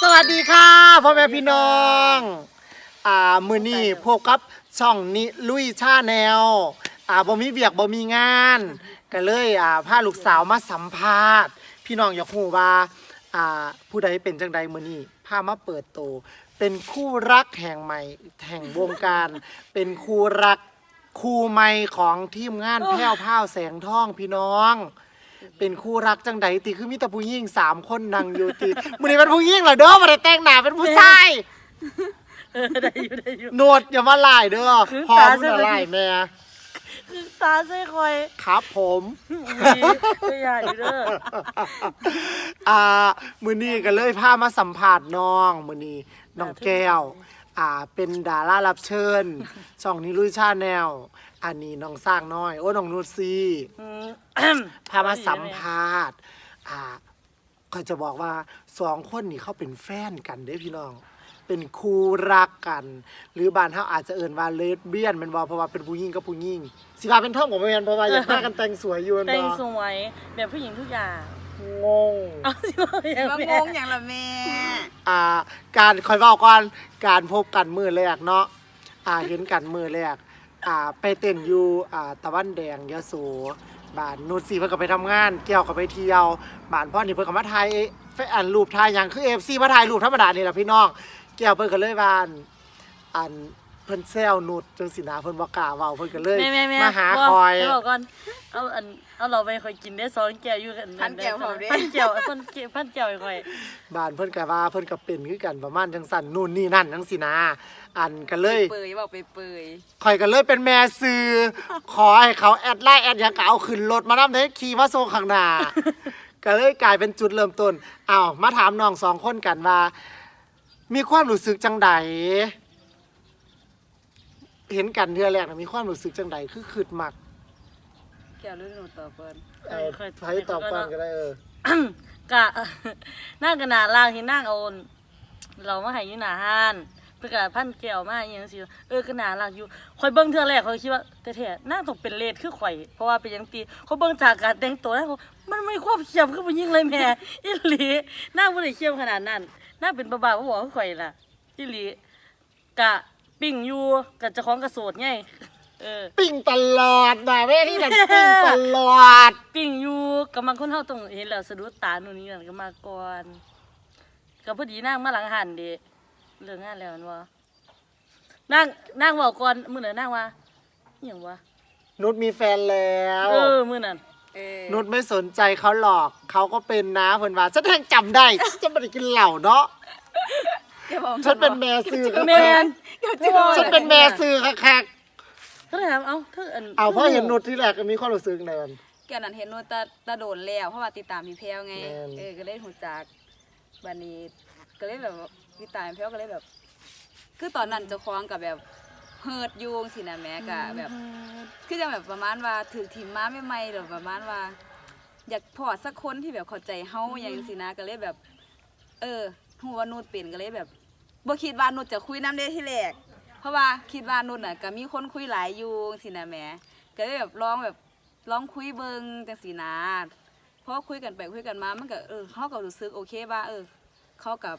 สวัสดีค่ะพ่อแม่พี่น้องอ่ามือนี้พบกับช่องนิลุยชาแนลอ่าบ่มีเวียกบ่มีงานก็เลยอ่าพาลูกสาวมาสัมภาษณ์ พี่น้องอยากรู้ว่าอ่าผู้ใดเป็นจังใดมือนี้พามาเปิดโตวเป็นคู่รักแห่งใหม่แห่งวงการ เป็นคู่รักคู่ใหม่ของทีมงานแพ้วพราวแสงทองพี่น้อง เป็นคู่รักจังใดติคือมีแต่ผู้หญิงสามคนนั่งอยู่ติมื้อนี้เป็นผู้หญิงเหรอเด้อบ่ได้แต่งหน้าเป็นผู้ชายเออได้อยู่ได้อยู่โนดอย่ามาไล่เด้อคือพอตามึงใช่ไหมจะไล่แม่คือตาใส่คอยครับผม มีไม่ใหญ่เด้ออ่ามื้อนี้ก็เลยพามาสัมภาษณ์น้องมื้อนี้น้องแก้ว อ่าเป็นดารารับเชิญช่องนี้ลุยชาแนล อันนี้น้องสร้างน้อย โอ้น้องนุชซีอืมพามาสัมภาษณ์อ่าก็จะบอกว่าสองคนนี่เขาเป็นแฟนกันเด้พี่น้อง เป็นคู่รักกัน หรือบ้านเขาอาจจะเอิ่นว่าเลสเบี้ยนแมันบอเพราะว่าเป็นผู้หญิงกับผู้หญิงสิว่าเป็นท่อมของแมนเพราะว่าอยากมากันแต่งสวยอยู่แม่นแต่งบ่สวยแบบผู้หญิงทุกอย่างงง เอาสิว่าอย่างมางแม่งอย่างละแม่ อ่าการคอยเว้าก่อนการพบกันมือแรกเนาะอ่าเห็นกันมือแรก อ่าไปเต้นอยู่อ่าตะวันแดงยโสบ้านนูนสีเพิ่นก็ไปทำงาน เกี่ยวกับไปเที่ยวบ้านพ่อนี่เพิ่นก็มาถ่ายแฟอันรูปถ่ายหยังคือ FC มาถ่ายรูปธรรมดานี่แหละพี่น้องเกี่ยวเพิ่นก็เลยว่าอันอัน เพิ่นแซวนุดจังสินะเพิ่นบ่กล้าเว้าเพิ่นก็เลยแม่แม่แม่มาหาคอยเดี๋วบอกก่อนเอาอันเอาเราไปคอยกินได้สองแก้วอยู่กันพันแก้วเขาเด้ พันแก้วพันแก้วพันแก้วให้คอย บ้านเพิ่นก็ว่าเพิ่นก็เป็นคือกันประมาณจังสั่นนู่นนี่นั่นจังสินะอันก็เลยเปยบอกไปเปยข่อยก็เลยเป็นแม่ซื้อขอให้เขาแอดไลน์แอดหยังก็เอาขึ้นรถมานำได้ขี่มาส่งข้างหน้าก็เลยกลายเป็นจุดเริ่มต้นอ้าวมาถามน้องสองคนกันว่า มีความรู้สึกจังใด เห็นกันเทื่อแรกน่ะมีความรู้สึกจังใดคือคืดมักแก้วรู้หนูตอบเพิ่นเออใครตอบก่อนก็ได้เออกะนั่งกันหนาล่างที่นั่งเอาเรามาให้อยืนหนาห้านเพื่อกะพันแก้วมาอหย่างสิเออก็หนาล่างอยู่คอยเบิ้งเทื่อแรกเขาคิดว่าแต่แท้ๆน่าต้องเป็นเลดคือข่อยเพราะว่าเป็นหยังตีเขาเบิ้งจากการแต่งตัวแล้วเขามันไม่ควบเขียบคือผู้หญิงเลยแม่อีหลีหน้าบ่ได้เขียบขนาดนั้นหน้าเป็นบ้าๆบ่บอกคือข่อยล่ะอีหลีกะ ปิ่งอยู่กะเจะของกระโสดไงเออ ปิ้งตลอดนะแม่นี่แหละปิ้งตลอด ปิ่งอยู่กับบางคนเฮาต้องเห็นแล้วสะดุดตาหนูนนี่นั่นก็มาก่อนก็พอดีนั่งมาหลังหันเดเรื่องงานแล้วนั่นวะนั่งนั่งบอกก่อนมื้อนั้นนั่งว่าอหย่างวะนุชมีแฟนแล้ว เออมื้อนั้นเออนุชไม่สนใจเขาหรอก เขาก็เป็นนะเพิ่นว่าฉันแทงจำได้ฉันไม่ได้กินเหล้าเนาะ แก้วบอกฉันเป็นแม่ซื้อแม่น ฉันเป็นแม่ซื้อคักก็เลยถามเอ้าเธออันๆเอาเพราะเห็นนุชที่แรกก็มีความรู้สึกในมันแก้วนั้นเห็นหนูตาตาโดนแล้วเพราะว่าติดตามพี่แพรวไงแม่น เออก็เลยหูจักบัดนี้ก็เลยแบบว่าติดตามพี่แพรวก็เลยแบบ คือตอนนั้นเจะคล้าของกับแบบเฮิร์ดอยูงสินะแม่กะแบบ คือจะแบบประมาณว่าถือทีมม้าไม่ไม่หรือประมาณว่า อยากพอสักคนที่แบบเข้าใจเฮาอย่างสินะก็เลยแบบ เออฮู้ว่านูดเป็นก็เลยแบบ บ่คิดว่านูดจะคุยน้ำได้ที่แรกเพราะว่าคิดว่านูดน่ะก็มีคนคุยหลายอยู่สินะแหม่ก็เลยแบบลองแบบลองคุยเบิ่งจังสีนะเพราะว่าคุยกันไปคุยกันมามันก็เออเฮาก็รู้สึกโอเคว่าเออเขากับ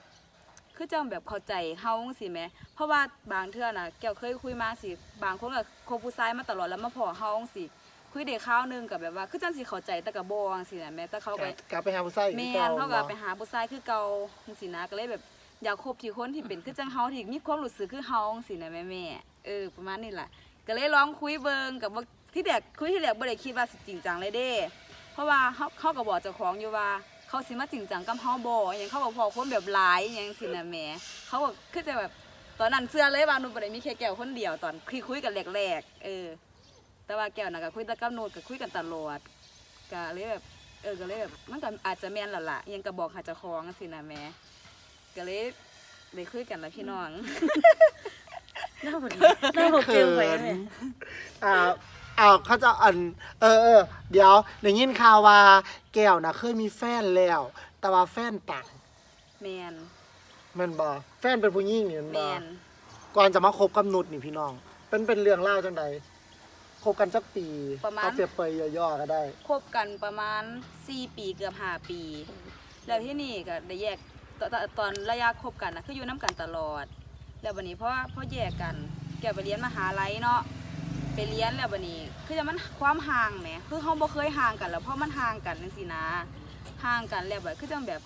คือจังแบบเข้าใจเฮาสิแหม่เพราะว่าบางเทื่อน่ะแก้วเคยคุยมาสิบางคนก็คบผู้ชายมาตลอดแล้วมาพอเฮาสิคุยเด็กข้าวหนึงกับแบบว่าคือจังสิเข้าใจแต่กับบองสินะแม่แต่เขาไปกลับไปหาผู้ชายอีกแม่ก่นเขาก็บ่ไปหาผู้ชายคือเก่าจังสินะก็เลยแบบ อยากคบที่คนที่เป็นคือจังเฮาที่มีความรู้สึกคือเฮาสินะแม่แม่เออประมาณนี้แหละก็เลยลองคุยเบิงกับว่าที่แรกคุยที่แรกบ่ได้คิดว่าสิจริงจังเลยเด้ เพราะว่าเขาเขาก็บอกเจ้าของอยู่ว่าเขาสิมาจริงจังกับเฮาบ่อหยังเขาบอกพอคนแบบหลายอหยังสินะแม่เขาบอกคือจะแบบตอนนั้นเชื่อเลยว่าหนูบ่ได้มีแค่แก้วคนเดียวตอนคุยคุยกันแรกๆเออ แต่ว่าแก้วน่ะก็คุยแต่กับโนดก็คุยกันตลอดก็เลยแบบเออก็เลยแบบมันก็อาจจะแม่นละล่ะยังก็บอกหาเจ้าของสินะแม่ ก็เลยได้คุยกันแล้วพี่น้อง หน้าบ่ดีหน้าบ่เปรี้ยวไปแม่อ่าอ้าวเขาจะอัน เออเออเดี๋ยวได้ยินข่าวว่าแก้วน่ะเคยมีแฟนแล้ว แต่ว่าแฟนต่างแมนแมันบ่แฟนเป็นผู้หญิงนี่แมันแมบ่นก่อนจะมาคบกับนุชนี่พี่น้องเป็นเป็นเรื่องเล่าวจังใดคบกันจักปีเอาเปรียบเปรยย่อๆก็ได้ คบกันประมาณ4ปีเกือบ5ปี แล้วที่นี่ก็ได้แยก ตอนตอนตอนระยะคบกันนะคืออยู่น้กันตลอด แล้ววันนี้เพราะเพราะแยกกัน แกไปเรียนมหาลัยเนาะไปเรียนแล้ววันนี้ คือจะมันความห่างแหมคือเขาบ่เคยห่างกันแล้วเพราะมันห่างกันจังซี่นะห่างกันแล้วแบบคือจังแบบ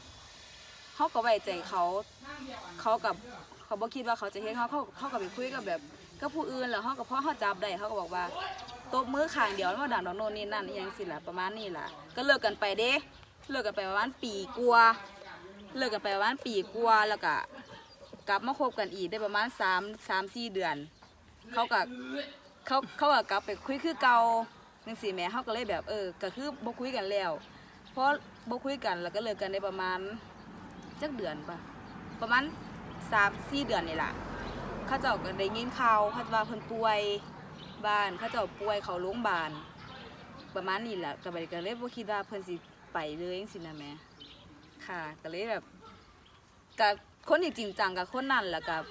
เขาก็ไว้ใจเขาเขากับเขาบ่คิดว่าเขาจะเฮ็ดเขาเขาเขาก็ไปคุยกับแบบกับผู้อื่นแล้วเขาก็พอเขาจับได้เขาก็บอกว่าตบมือข้างเดียวแล้วมาด่าดอกโน่นนี่นั่นยังสิล่ะประมาณนี้ล่ะ ก็เลิกกันไปเด้เลิกกันไปประมาณปีกว่า เลิกกันไปประมาณปีกว่าแล้วก็กลับมาคบกันอีกได้ประมาณสามสามสี่เดือน เขาก็เขาเขาก็กลับไปคุยคือเก่าหนังสีแม่เขาก็เลยแบบเออก็คือบ่คุยกันแล้ว เพราะบ่คุยกันแล้วก็เลิกกันได้ประมาณจักเดือนปะประมาณสามสี่เดือนนี่แหละเขาเจ้าก็ได้ยินข่าวเขาว่าเพิ่นป่วยบ้านเขาเจ้าป่วยเขาโรงพยาบาลประมาณนี้แหละก็ไปก็เลยบ่คิดว่าเพิ่นสิไปเลยจังซี่นะแม่ ค่ะ ก็เลยแบบกับคนที่จริงจังกับคนนั้นแหละกับ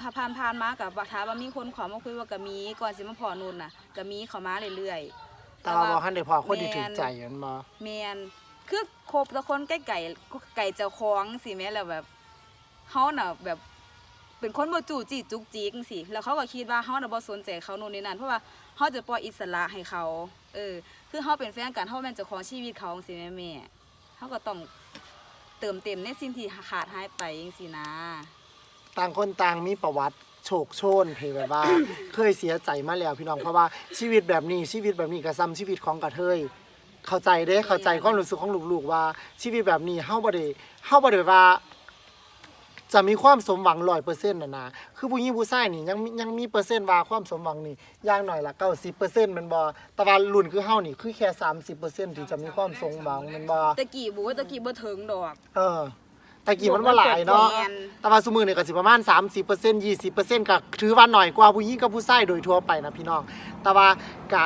ถ้าผ่านผ่านๆมากับว่าถ้าว่ามีคนขอมาคุยว่าก็มีก่อนสิมาพอนุ่นน่ะก็มีเขามาเรื่อยๆแต่ว่าบ่ทันได้พอคนที่ถูกใจมันบ่แมนคือคบแต่คนใกล้ไก่ไก่เจ้าของสิแม่แล้วแบบเฮาน่ะแบบเป็นคนบ่จู่จี้จุกจิกจังซี่แล้วเขาก็คิดว่าเฮาน่ะบ่สนใจเขาโน่นนี่นั่นเพราะว่าเฮาจะปล่อยอิสระให้เขา เออ คือเฮาเป็นแฟนกันเฮาแม่นเจ้าของชีวิตเขาจังซี่แม่แม่เฮาก็ต้อง เติมเต็มในสิ่งที่ขาดหายไปจังซี่นะ ต่างคนต่างมีประวัติโชคโชนที่แบบว่า เคยเสียใจมาแล้วพี่น้องเพราะว่าชีวิตแบบนี้ชีวิตแบบนี้ก็ซ้ำชีวิตของกระเทยเข้าใจเด้เข้าใจความรู้สึกของลูกๆว่าชีวิตแบบนี้เฮาบ่ได้เฮาบ่ได้ว่า จะมีความสมหวัง100%น่ะนะคือผู้หญิงผู้ชายนี่ยังมียังมีเปอร์เซ็นต์ว่าความสมหวังนี่อย่างน้อยละ90%แมันบ่แต่ว่ารุ่นคือเฮานี่คือแค่30%ที่จะมีความสมหวังแมันบ่ตะกี้บอกว่าตะกี้บ่ถึงดอก เออแต่กี้มันว่าหลายเนาะแม่นแต่ว่าสมือเนี่ยก็สิประมาณ 30% 20%ก็ถือว่าหน่อยกว่าผู้หญิงกับผู้ชายโดยทั่วไปนะพี่น้อง แต่ว่ากะ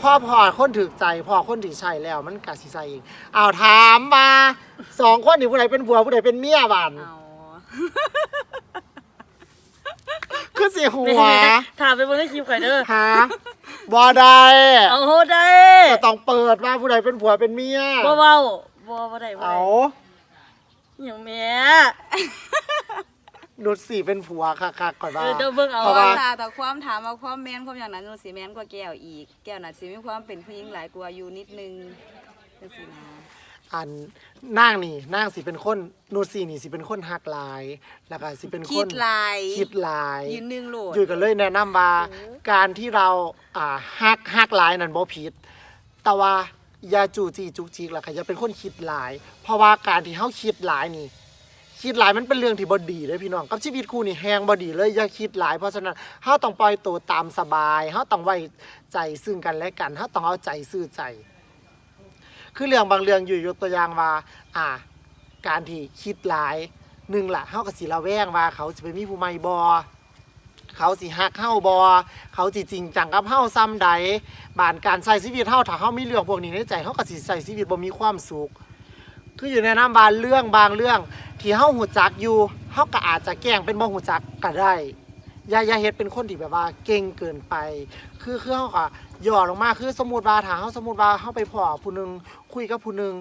พ่อพอคนถึกใจพ่อคนถึกใช่แล้วมันกะสิใส่เองอ้าวถามมาสองคนนี่ผู้ใดเป็นผัวผู้ใดเป็นเมียบ้านเอา คือสิหัวถามไปบนคลิปข่อยเด้อหาบ่ได้เอาโหได้ก็ต้องเปิดว่าผู้ใดเป็นผัวเป็นเมียบ่เว้าบ่บ่ได้บ่เอาได้หยังแม่นุดสี่เป็นผัวคักๆก่อนว่าเออเดี๋ยวเบิ่งเอาเพราะว่าว่าถ้าแต่ความถามว่าความแม่นความอย่างนั้นมันสิแม่นกว่าแก้วอีก แก้วน่ะสิมีความเป็นผู้หญิงหลายกว่าอยู่นิดนึงจังซี่นะ อันนางนี่นางสิเป็นคนนูซี่นี่สิเป็นคนหักหลาย แล้วก็สิเป็นคนคิดหลาย คิดหลาย ยืนหนึงโหลด อยู่กันเลยแนะนำว่าการที่เราอ่าหักหักหลายนั่นบ่ผิด แต่ว่าอย่าจู้จี้จุกจิกแล้วก็อย่าเป็นคนคิดหลาย เพราะว่าการที่เฮาคิดหลายนี่ คิดหลายมันเป็นเรื่องที่บ่ดีเลยพี่น้องกับชีวิตคู่นี่แฮงบ่ดีเลยอย่าคิดหลาย เพราะฉะนั้นเฮาต้องปล่อยตัวตามสบายเฮาต้องไว้ใจซึ่งกันและกันเฮาต้องเอาใจซื่อใจ คือเรื่องบางเรื่องอยู่ยกตัวอย่างว่าอ่า การที่คิดหลายหนึ่งละเฮาก็สิระแวงว่า เขาสิไปมีผู้ใหม่บ่เขาสิฮักเฮาบ่เขาสิจริงจังกับเฮาซ้ำใดบานการใช้ชีวิตเฮาถ้าเฮามีเรื่องพวกนี้ในใจเฮาก็สิใช้ชีวิตบ่มีความสุขคืออยู่ในน้ำบานเรื่องบางเรื่อง ที่เฮาหูจักอยู่เฮาก็อาจจะแกล้งเป็นบ่หูจักก็ได้ยายาเฮ็ดเป็นคนที่แบบว่าเก่งเกินไป คือคือเฮาก็ ย่อลงมาคือสมมุติว่าถ้าเฮาสมมุติว่าเฮาไปพ้อผู้หนึงคุยกับผู้หนึง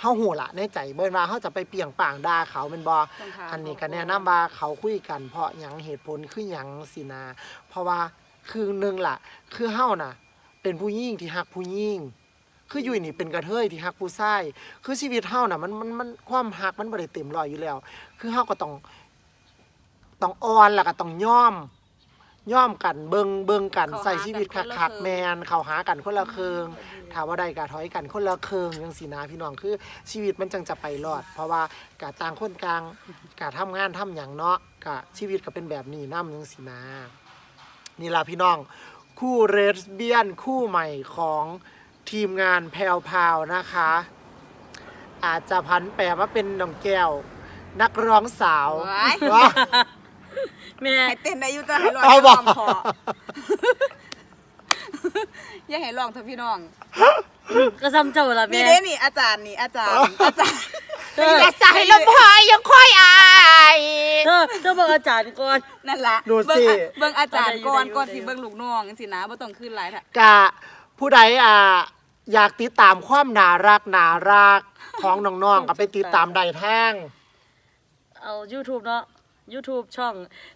เฮาหูละในใจเบิ่นว่าเฮาจะไปเปรียงป่างด่าเขาแม่นบ่ต้องถาม อันนี้ก็แนะนำว่าเขาคุยกันเพราะหยังเหตุผลคือหยังสินะเพราะว่าคือหนึงล่ะ คือเฮาน่ะ เป็นผู้หญิงที่ฮักผู้หญิงคืออยู่นี่เป็นกระเทยที่ฮักผู้ชายคือชีวิตเฮาน่ะมันมันมันความฮักมันบ่ได้เต็มร้อยอยู่แล้ว คือเฮาก็ต้อง ต้องอ่อนแล้วก็ต้องยอม ย่อมกันเบิงเบิงกันเข้าหาใส่ชีวิตกันคนละคักครึ่ๆงแมนเข้าหากันคนละเคืองถามว่าใดกะถอยกันคนละเคืองจังสีนาพี่น้องคือชีวิตมันจังจะไปรอด เพราะว่ากะต่างคนกลางกะทำงานทำอย่างเนาะกะชีวิตก็เป็นแบบนี้นำจังสีนา นี่ล่ะพี่น้อง คู่เรสเบียนคู่ใหม่ของทีมงานแพลวพราวนะคะ อาจจะพันแปรมาเป็นน้องแก้ว นักร้องสาวว้ายว่า แม่ให้เต้นได้อยู่แต่ให้ร้องเอาให้บร้ออกงพออย่าให้ร้องเถอะพี่น้อง ก็ซ้ำเจ้าล่ะนี่แม่ เด้นี่อาจารย์นี่อาจารย์อาจารย์เธออย่าใส่ลมพายยังค่อยอาย เธอเธอบอกอาจารย์ก่อน นั่นล่ะดูสิ เบิ่งอะเบิ่งอาจารย์ก่อนได้อยู่ก่อนได้อยู่สิเบิ่งลูกน้องสินะบ่ต้องขึ้นหลายท่ะกะผู้ใดอ่าอยากติดตามความน่ารักน่ารักของน้องๆก็ไปติดตามได้ทาง เอา YouTube เนาะ YouTube ช่อง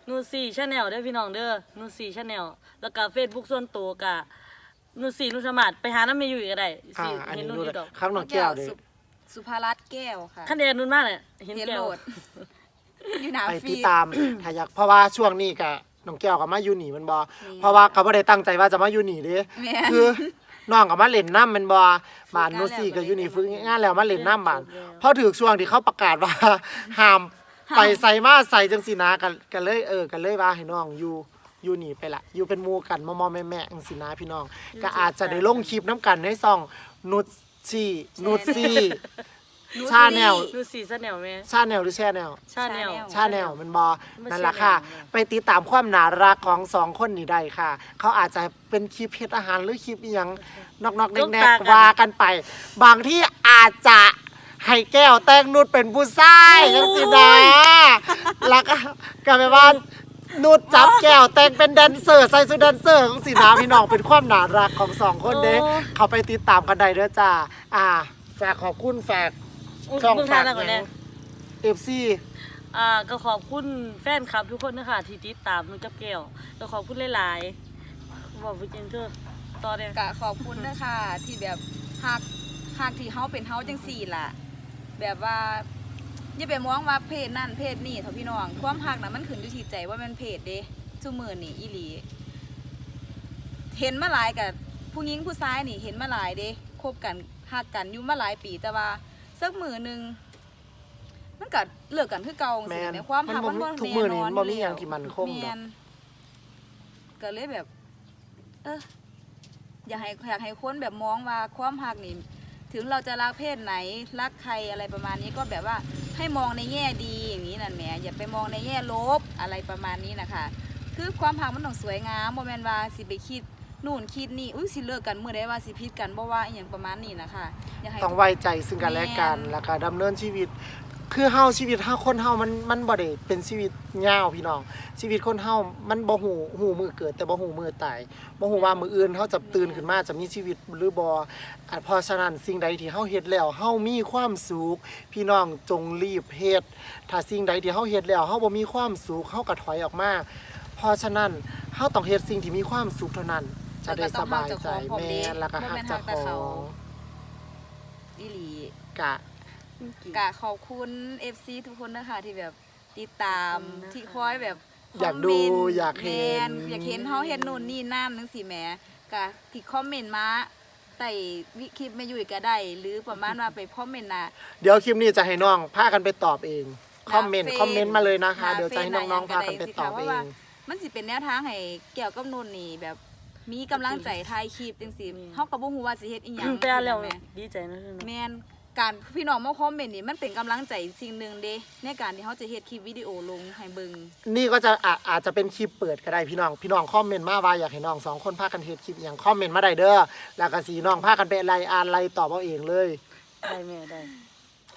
นูซี่ชาแนลเด้อพี่น้องเด้อนูซี่ชาแนลแล้วก็ Facebook ส่วนตัวกะนูซี่นุชมาศไปหาน้ำเมย์อยู่อีกก็ได้อ่าสิอันเห็นนี้นุ่นดูอีกดอกครับน้องแก้วเด้สุสุภารัตน์แก้วค่ะคันเดนนุ่นมากเลยเห็นเห็นแก้โหวลดอยู่หนาไปฟีติดด ตาม ถ้าอยากเพราะว่าช่วงนี้ก็น้องแก้วก็มาอยู่หนีแมันบ่เพราะว่าก็บ่ได้ตั้งใจว่าจะมาอยู่หนีเด้แม่นคือน้องก็มาเล่นน้ำแมันบ่บ้านฝึกงานนูซี่ก็อยู่นี่แล้วฝึกงานแล้วมาเล่นน้ำบ้านฝึกแล้วพอถึงช่วงที่เขาประกาศว่า ห้าม ไปใส่มาใส่จังซี่นะก็ก็เลยเออก็เลยว่าให้น้องอยู่อยู่นี่ไปละอยู่เป็นหมู่กันมอมๆแม่ๆจังซี่นะพี่น้อง ก็อาจจะได้ลงคลิปน้ำกันในซ่องนุชซี่นุชซี่ชาแนลนูซี่ชาแนลแม่ชาแนลหรือแชแนลชาแนลชาแนลมันบอไม่นั่นแหละใช่ค่ะแนวไปติดตามความน่ารักของสองคนนี้ได้ค่ะ เขาอาจจะเป็นคลิปเฮ็ดอาหารหรือคลิปอหยังนอกๆยกแนตากกันๆว่ากันไป บางที่อาจจะ ให้แก้วแต่งนุดเป็นผู้ชายจังสินะแล้วก็ก็แปลว่านุดจับแก้วแต่งเป็นแดนเซอร์ใส่ชุดแดนเซอร์ของสีนาพี่น้องเป็นความน่ารักของสองคนเด้โอ้เขาไปติดตามกันได้เด้อจ้าอ่าฝากขอบคุณฝากอุ๊ยช่องเบิ่งฝาทากนแล้วก่อนหยัแน่งเอฟซีอ่าก็ขอบคุณแฟนคลับทุกคนนะคะที่ติดตามนุ้กับแก้วก็ขอบคุณหลายๆบอกไปจริงเถอะต่อเนี่ยกะขอบคุณนะคะที่แบบหักหักที่เฮาเป็นเฮาจังสี่ล่ะ แบบว่าอย่าไปมองว่าเพศนั่นเพศนี่เถอะพี่น้อง ความหักน่ะมันขึ้นอยู่ที่ใจว่ามันเพศเด้ซุมือนี่อีหลี เห็นมาหลายกับผู้หญิงผู้ชายนี่เห็นมาหลายเด้คบกันหักกันอยู่มาหลายปีแต่ว่าสักมือหนึงมันก็เลิกกันคือเก่าจังแม่ซี่นแหมความหักมัมันนบ่บ่ทุกมื้อแน่นี้นอนบ่มียู่หยังแล้วที่มั่นคงดอกแม่นก็เลยแบบ เอออยากให้อยากให้คนแบบมองว่าความหักนี่ ถึงเราจะรักเพศไหนรักใครอะไรประมาณนี้ก็แบบว่าให้มองในแง่ดีอย่างนี้นั่นแหมอย่าไปมองในแง่ลบอะไรประมาณนี้นะคะคือความหักมันต้องสวยงามโมเมนว่าสิไปคิดนู่นคิดนี่อุ้ยสิเลิกกันเมื่อได้ว่าสิพิดกันเพราะว่าอหย่างประมาณนี้นะคะยากให้ ต้องไว้ใจซึ่งกันและกันแม่นแล้วก็ดำเนินชีวิต คือเฮาชีวิตเฮาคนเฮามันมันบ่ได้เป็นชีวิตยาวพี่น้อง ชีวิตคนเฮามันบ่ฮู้ฮู้มือเกิด แต่บ่ฮู้มือตายบ่ฮู้ว่ามื้ออื่นเฮาจะตื่นขึ้นมาจะมีชีวิตหรือบ่อะเพราะฉะนั้นสิ่งใดที่เฮาเฮ็ดแล้วเฮามีความสุขพี่น้องจงรีบเฮ็ดถ้าสิ่งใดที่เฮาเฮ็ดแล้วเฮาบ่มีความสุขเฮาก็ถอยออกมาเพราะฉะนั้นเฮาต้องเฮ็ดสิ่งที่มีความสุขเท่านั้น จะได้สบายใจแม่นแล้วก็ฮักเจ้าของอีหลีกะ กะขอบคุณ FC ทุกคนนะคะที่แบบติดตามขอบคุณนะคะ ที่คอยแบบอยากดูคมเมนต์อยากเห็น แม่อยากเห็นเฮาเห็นนู่นนี่นั่นจังซี่แหมกะที่คอมเมนต์มาใต้วิคลิปแม่ยุ้ยก็ได้หรือประมาณว่าไปคอมเมนต์น่ะ เดี๋ยวคลิปนี้จะให้น้องพากันไปตอบเอง คอมเมนต์หน้าเฟซคอมเมนต์มาเลยนะคะหน้าเดี๋ยวจะให้น้องๆเฟซพากันไปตอบหน้าเออย่างงมันสิเป็นแนวทางให้เกี่ยวกับนู่นนี่แบบมีกำลังใจถ่ายคลิปจังซี่อืมเฮาก็บ่ฮู้ว่าสิเฮ็ดอีหยังแต่แล้วแม่ดีใจนะเนาะ แม่น การพี่น้องมาคอมเมนต์นี่มันเป็นกำลังใจสิ่งหนึ่งเด้ในการที่เขาจะเฮ็ดคลิปวิดีโอลงให้เบิ่งนี่ก็จะอาอาจจะเป็นคลิปเปิดก็ได้พี่น้อง พี่น้องคอมเมนต์มาว่าอยากให้น้องสองคนพากันเฮ็ดคลิปอย่างคอมเมนต์มาได้เด้อแล้วก็สีน้องพากันไปไล่อ่านไล่ตอบเอาเองเลย ได้แม่ได้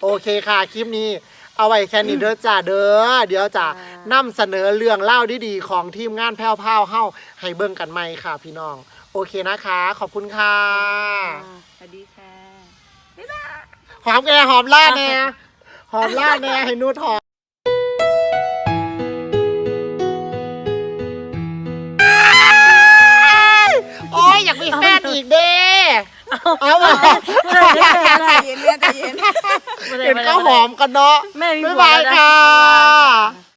โอเคค่ะ คลิปนี้เอาไว้แค่นี้เด้อจ้าเด้อเดี๋ยวจะอ่านำเสนอเรื่องเล่าดีๆของทีมงานแพ้วพราวเฮาให้เบิ่งกันใหม่ค่ะพี่น้อง โอเคนะคะ ขอบคุณค่ะ สวัสดีค่ะ หอมแกหอมล่าแน่หอมล่าแน่ให้นูดหอมโอ้ยอยากมีแฟนอีกเด้เอาบ่ใจเย็นแม่ใจเย็นเห็นข้าวหอมกันเนาะแม่มีบ๊ายผัวบายแล้วนะค่ะ